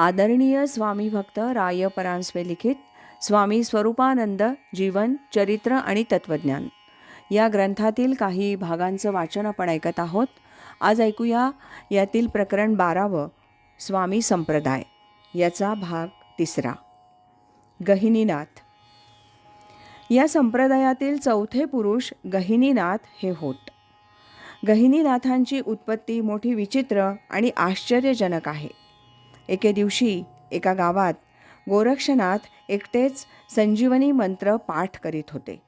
आदरणीय स्वामी भक्त राय परांजपे लिखित स्वामी स्वरूपानंद जीवन चरित्र आणि तत्वज्ञान. या ग्रंथातील काही भागांचं वाचन आपण ऐकत आहोत. आज ऐकूया यातील प्रकरण बारावं स्वामी संप्रदाय. याचा भाग तिसरा. गहिनीनाथ. या संप्रदायातील चौथे पुरुष गहिनीनाथ हे होत. गहिनीनाथांची उत्पत्ती मोठी विचित्र आणि आश्चर्यजनक आहे. एके दिवशी एका गावात गोरक्षनाथ एकटेच संजीवनी मंत्र पाठ करीत होते.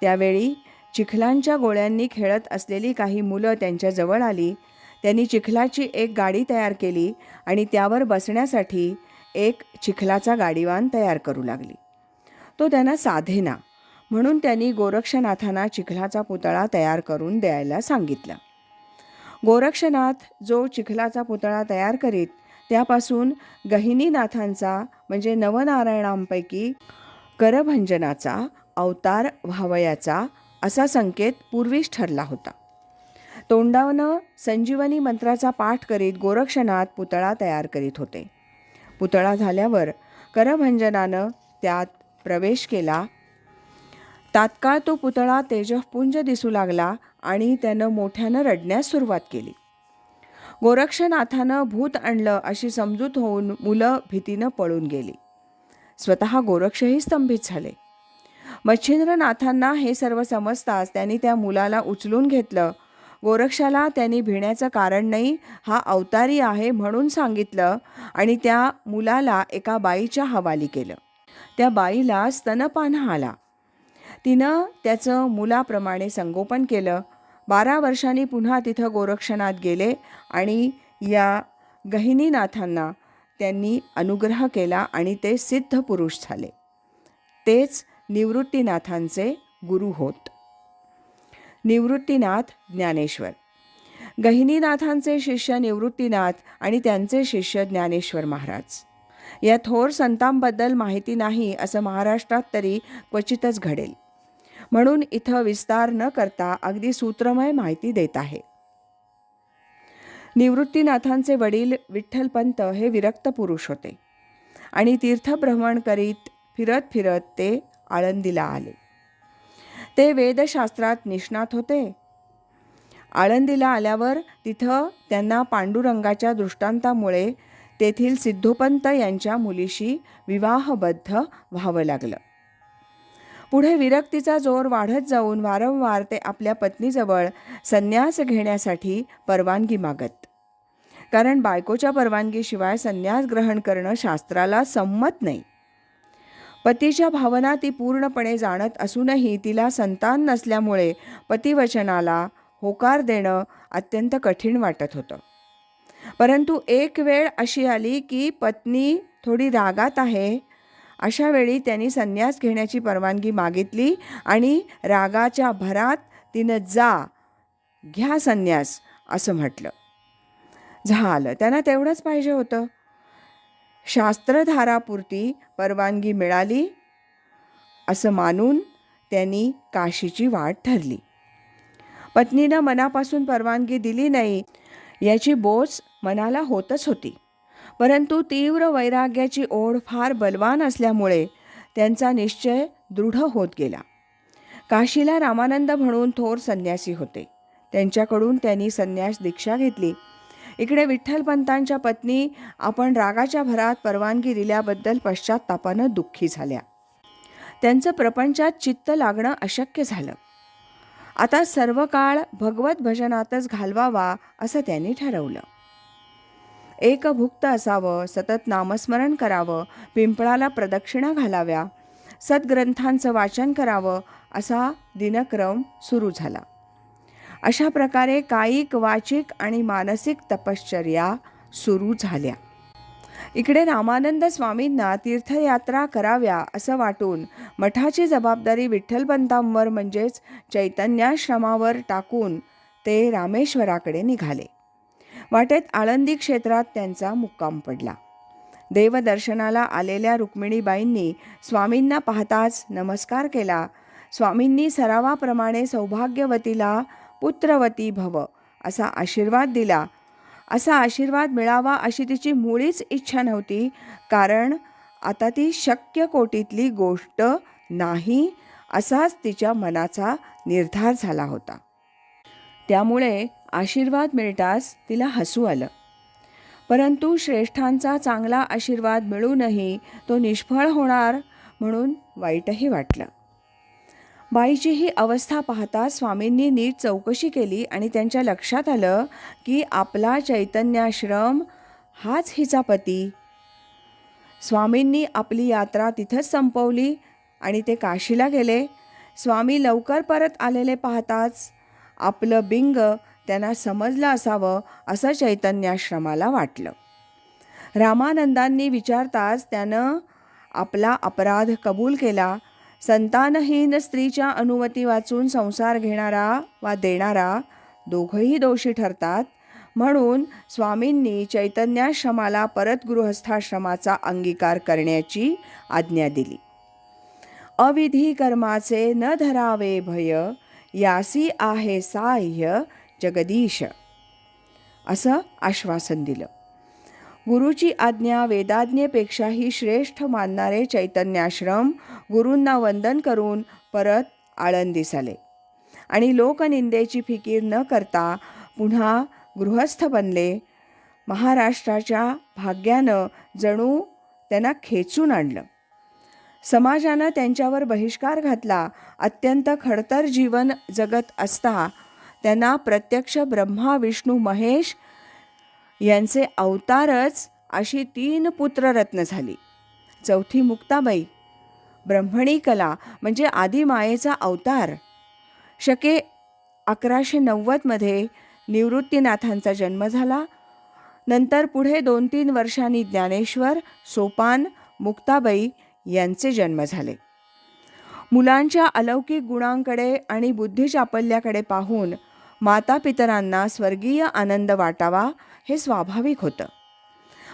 त्यावेळी चिखलांच्या गोळ्यांनी खेळत असलेली काही मुलं त्यांच्याजवळ आली. त्यांनी चिखलाची एक गाडी तयार केली आणि त्यावर बसण्यासाठी एक चिखलाचा गाडीवान तयार करू लागली. तो त्यांना साधेना म्हणून त्यांनी गोरक्षनाथांना चिखलाचा पुतळा तयार करून द्यायला सांगितलं. गोरक्षनाथ जो चिखलाचा पुतळा तयार करीत त्यापासून गहिनीनाथांचा म्हणजे नवनारायणांपैकी करभंजनाचा अवतार व्हावयाचा असा संकेत पूर्वीच ठरला होता. तोंडावनं संजीवनी मंत्राचा पाठ करीत गोरक्षनाथ पुतळा तयार करीत होते. पुतळा झाल्यावर करभंजनानं त्यात प्रवेश केला. तात्काळ तो पुतळा तेजपुंज दिसू लागला आणि त्यानं मोठ्यानं रडण्यास सुरुवात केली. गोरक्षनाथानं भूत आणलं अशी समजूत होऊन मुलं भीतीनं पळून गेली. स्वतः गोरक्षही स्तंभित झाले. मच्छिंद्रनाथांना हे सर्व समजताच त्यांनी त्या मुलाला उचलून घेतलं. गोरक्षाला त्यांनी भिण्याचं कारण नाही हा अवतारी आहे म्हणून सांगितलं आणि त्या मुलाला एका बाईच्या हवाली केलं. त्या बाईला स्तनपान आला. तिनं त्याचं मुलाप्रमाणे संगोपन केलं. बारा वर्षांनी पुन्हा तिथं गोरक्षनाथ गेले आणि या गहिनीनाथांना त्यांनी अनुग्रह केला आणि ते सिद्ध पुरुष झाले. तेच निवृत्तीनाथांचे गुरु होत. निवृत्तीनाथ ज्ञानेश्वर. गहिनीनाथांचे शिष्य निवृत्तीनाथ आणि त्यांचे शिष्य ज्ञानेश्वर महाराज. या थोर संतांबद्दल माहिती नाही असं महाराष्ट्रात तरी क्वचितच घडेल. म्हणून इथं विस्तार न करता अगदी सूत्रमय माहिती देत आहे. निवृत्तीनाथांचे वडील विठ्ठलपंत हे विरक्त पुरुष होते आणि तीर्थभ्रमण करीत फिरत फिरत ते आळंदीला आले. ते वेदशास्त्रात निष्णात होते. आळंदीला आल्यावर तिथं त्यांना पांडुरंगाच्या दृष्टांतामुळे तेथील सिद्धोपंत यांच्या मुलीशी विवाहबद्ध व्हावं लागलं. पुढे विरक्तीचा जोर वाढत जाऊन वारंवार ते आपल्या पत्नीजवळ संन्यास घेण्यासाठी परवानगी मागत. कारण बायकोच्या परवानगीशिवाय संन्यास ग्रहण करणं शास्त्राला संमत नाही. पतीच्या भावना ती पूर्णपणे जाणत असूनही तिला संतान नसल्यामुळे पतिवचनाला होकार देणं अत्यंत कठीण वाटत होतं. परंतु एक वेळ अशी आली की पत्नी थोडी रागात आहे अशावेळी त्यांनी संन्यास घेण्याची परवानगी मागितली आणि रागाच्या भरात तिनं जा घ्या संन्यास असं म्हटलं. झालं. त्यांना तेवढंच पाहिजे होतं. शास्त्रधारापुरती परवानगी मिळाली असं मानून त्यांनी काशीची वाट ठरली. पत्नीनं मनापासून परवानगी दिली नाही याची बोच मनाला होतच होती. परंतु तीव्र वैराग्याची ओढ फार बलवान असल्यामुळे त्यांचा निश्चय दृढ होत गेला. काशीला रामानंद म्हणून थोर संन्यासी होते. त्यांच्याकडून त्यांनी संन्यास दीक्षा घेतली. इकडे विठ्ठलपंतांच्या पत्नी आपण रागाच्या भरात परवानगी दिल्याबद्दल पश्चात्तापानं दुःखी झाल्या. त्यांचं प्रपंचात चित्त लागणं अशक्य झालं. आता सर्व काळ भगवत भजनातच घालवावा असं त्यांनी ठरवलं. एकभुक्त असावं सतत नामस्मरण करावं पिंपळाला प्रदक्षिणा घालाव्या. सद्ग्रंथांचं वाचन करावं असा दिनक्रम सुरू झाला. अशा प्रकारे कायिक वाचिक आणि मानसिक तपश्चर्या सुरू झाल्या. इकडे रामानंद स्वामींना तीर्थयात्रा कराव्या असं वाटून मठाची जबाबदारी विठ्ठलपंतांवर म्हणजेच चैतन्याश्रमावर टाकून ते रामेश्वराकडे निघाले. वाटेत आळंदी क्षेत्रात त्यांचा मुक्काम पडला. देवदर्शनाला आलेल्या रुक्मिणीबाईंनी स्वामींना पाहताच नमस्कार केला. स्वामींनी सरावाप्रमाणे सौभाग्यवतीला पुत्रवती भव असा आशीर्वाद दिला. असा आशीर्वाद मिळावा अशी तिची मुळीच इच्छा नव्हती कारण आता ती शक्य कोटीतली गोष्ट नाही असाच तिच्या मनाचा निर्धार झाला होता. त्यामुळे आशीर्वाद मिळताच तिला हसू आलं. परंतु श्रेष्ठांचा चांगला आशीर्वाद मिळूनही तो निष्फळ होणार म्हणून वाईटही वाटलं. बाईची ही अवस्था पाहता स्वामींनी नीट चौकशी केली आणि त्यांच्या लक्षात आलं की आपला चैतन्याश्रम हाच हिचा पती. स्वामींनी आपली यात्रा तिथंच संपवली आणि ते काशीला गेले. स्वामी लवकर परत आलेले पाहताच आपलं बिंग त्यांना समजलं असावं असं चैतन्याश्रमाला वाटलं. रामानंदांनी विचारताच त्यानं आपला अपराध कबूल केला. संतानहीन स्त्रीच्या अनुमती वाचून संसार घेणारा वा देणारा दोघंही दोषी ठरतात. म्हणून स्वामींनी चैतन्याश्रमाला परत गृहस्थाश्रमाचा अंगीकार करण्याची आज्ञा दिली. अविधी कर्माचे न धरावे भय यासी आहे साह्य जगदीश. असं आश्वासन दिलं. गुरुची आज्ञा वेदाज्ञेपेक्षाही श्रेष्ठ मानणारे चैतन्याश्रम गुरूंना वंदन करून परत आळंदीस आले आणि लोकनिंदेची फिकीर न करता पुन्हा गृहस्थ बनले. महाराष्ट्राच्या भाग्यानं जणू त्यांना खेचून आणलं. समाजानं त्यांच्यावर बहिष्कार घातला. अत्यंत खडतर जीवन जगत असता. त्यांना प्रत्यक्ष ब्रह्मा विष्णू महेश यांचे अवतारच अशी तीन पुत्ररत्न झाली. चौथी मुक्ताबाई ब्रह्मणी कला म्हणजे आदिमायेचा अवतार. शके अकराशे नव्वदमध्ये निवृत्तीनाथांचा जन्म झाला. नंतर पुढे दोन तीन वर्षांनी ज्ञानेश्वर सोपान मुक्ताबाई यांचे जन्म झाले. मुलांच्या अलौकिक गुणांकडे आणि बुद्धिचापल्याकडे पाहून मातापितरांना स्वर्गीय आनंद वाटावा हे स्वाभाविक होतं.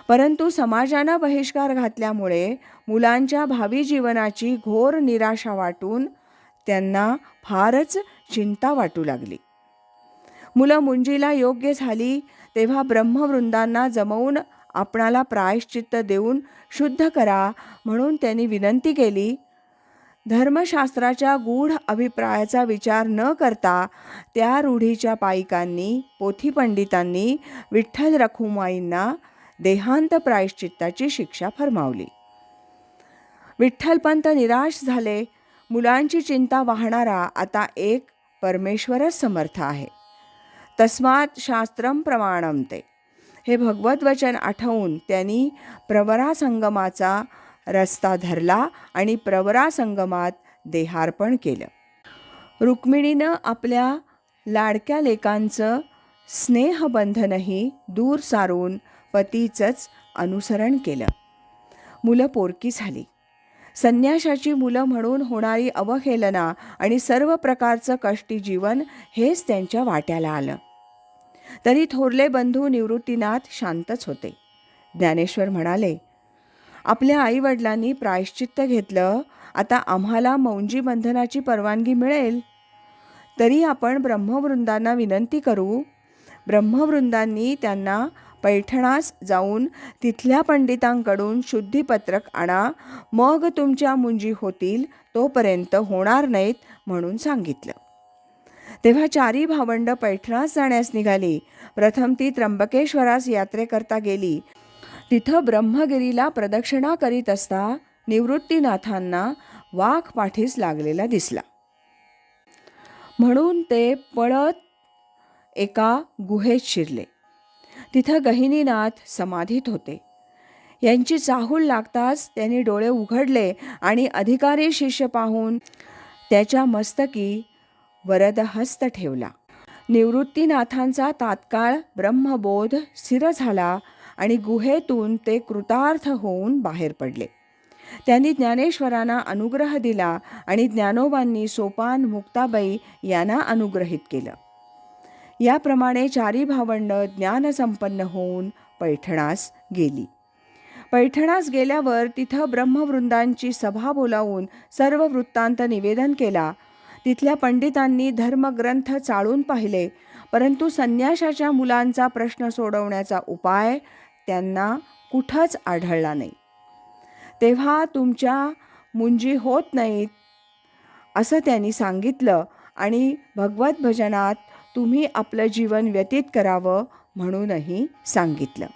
परंतु समाजानं बहिष्कार घातल्यामुळे मुलांच्या भावी जीवनाची घोर निराशा वाटून त्यांना फारच चिंता वाटू लागली. मुलं मुंजीला योग्य झाली तेव्हा ब्रह्मवृंदांना जमवून आपणाला प्रायश्चित्त देऊन शुद्ध करा म्हणून त्यांनी विनंती केली. धर्मशास्त्राच्या गूढ अभिप्रायाचा विचार न करता त्या रूढीच्या पायिकांनी पोथी पंडितांनी विठ्ठल रखुमाईंना देहांत प्रायश्चित्ताची शिक्षा फरमावली. विठ्ठलपंत निराश झाले मुलांची चिंता वाहणारा आता एक परमेश्वरच समर्थ आहे. तस्मात शास्त्रम प्रमाणम ते. हे भगवत वचन आठवून त्यांनी प्रवरा संगमाचा रस्ता धरला आणि प्रवरा संगमात देहार्पण केलं. रुक्मिणीनं आपल्या लाडक्या लेकांचं स्नेहबंधनही दूर सारून पतीचंच अनुसरण केलं. मुलं पोरकी झाली. संन्याशाची मुलं म्हणून होणारी अवहेलना आणि सर्व प्रकारचं कष्टी जीवन हेच त्यांच्या वाट्याला आलं. तरी थोरले बंधू निवृत्तीनाथ शांतच होते. ज्ञानेश्वर म्हणाले आपल्या आईवडिलांनी प्रायश्चित्त घेतलं आता आम्हाला मौंजी बंधनाची परवानगी मिळेल. तरी आपण ब्रह्मवृंदांना विनंती करू. ब्रह्मवृंदांनी त्यांना पैठणास जाऊन तिथल्या पंडितांकडून शुद्धीपत्रक आणा. मग तुमच्या मुंजी होतील तोपर्यंत होणार नाहीत म्हणून सांगितलं. तेव्हा चारी भावंड पैठणास जाण्यास निघाली. प्रथम ती त्र्यंबकेश्वरास यात्रेकरता गेली. तिथं ब्रह्मगिरीला प्रदक्षिणा करीत असता निवृत्तीनाथांना वाघ पाठीस लागलेला दिसला. म्हणून ते पळत एका गुहेत शिरले. तिथं गहिनीनाथ समाधीत होते. यांची चाहूल लागताच त्यांनी डोळे उघडले आणि अधिकारी शिष्य पाहून त्याच्या मस्तकी वरदहस्त ठेवला. निवृत्तीनाथांचा तात्काळ ब्रह्मबोध स्थिर झाला आणि गुहेतून ते कृतार्थ होऊन बाहेर पडले. त्यांनी ज्ञानेश्वरांना अनुग्रह दिला आणि ज्ञानोबांनी सोपान मुक्ताबाई यांना अनुग्रहित केलं. याप्रमाणे चारी भावंड ज्ञानसंपन्न होऊन पैठणास गेली. पैठणास गेल्यावर तिथं ब्रह्मवृंदांची सभा बोलावून सर्व वृत्तांत निवेदन केला तिथल्या पंडितांनी धर्मग्रंथ चाळून पाहिले. परंतु संन्याशाच्या मुलांचा प्रश्न सोडवण्याचा उपाय त्यांना कुठंच आढळला नाही. तेव्हा तुमच्या मुंजी होत नाहीत असं त्यांनी सांगितलं आणि भगवत भजनात तुम्ही आपलं जीवन व्यतीत करावं म्हणूनही सांगितलं.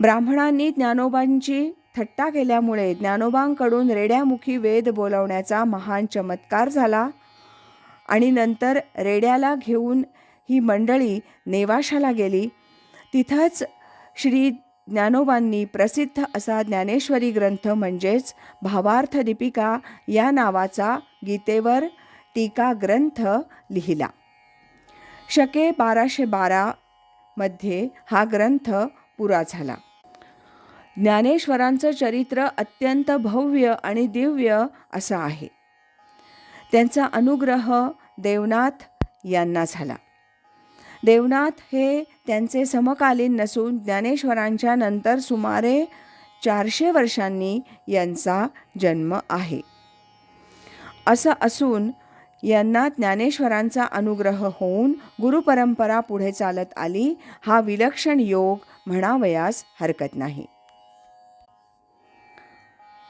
ब्राह्मणांनी ज्ञानोबांची थट्टा केल्यामुळे ज्ञानोबांकडून रेड्यामुखी वेद बोलवण्याचा महान चमत्कार झाला. आणि नंतर रेड्याला घेऊन ही मंडळी नेवाशाला गेली. तिथंच श्री ज्ञानोबांनी प्रसिद्ध असा ज्ञानेश्वरी ग्रंथ म्हणजेच भावार्थ दीपिका या नावाचा गीतेवर टीका ग्रंथ लिहिला. शके बाराशे बारामध्ये हा ग्रंथ पुरा झाला. ज्ञानेश्वरांचं चरित्र अत्यंत भव्य आणि दिव्य असं आहे. त्यांचा अनुग्रह देवनाथ यांना झाला. देवनाथ हे त्यांचे समकालीन नसून ज्ञानेश्वरांच्या नंतर सुमारे चारशे वर्षांनी यांचा जन्म आहे. असं असून यांना ज्ञानेश्वरांचा अनुग्रह होऊन गुरुपरंपरा पुढे चालत आली हा विलक्षण योग म्हणावयास हरकत नाही.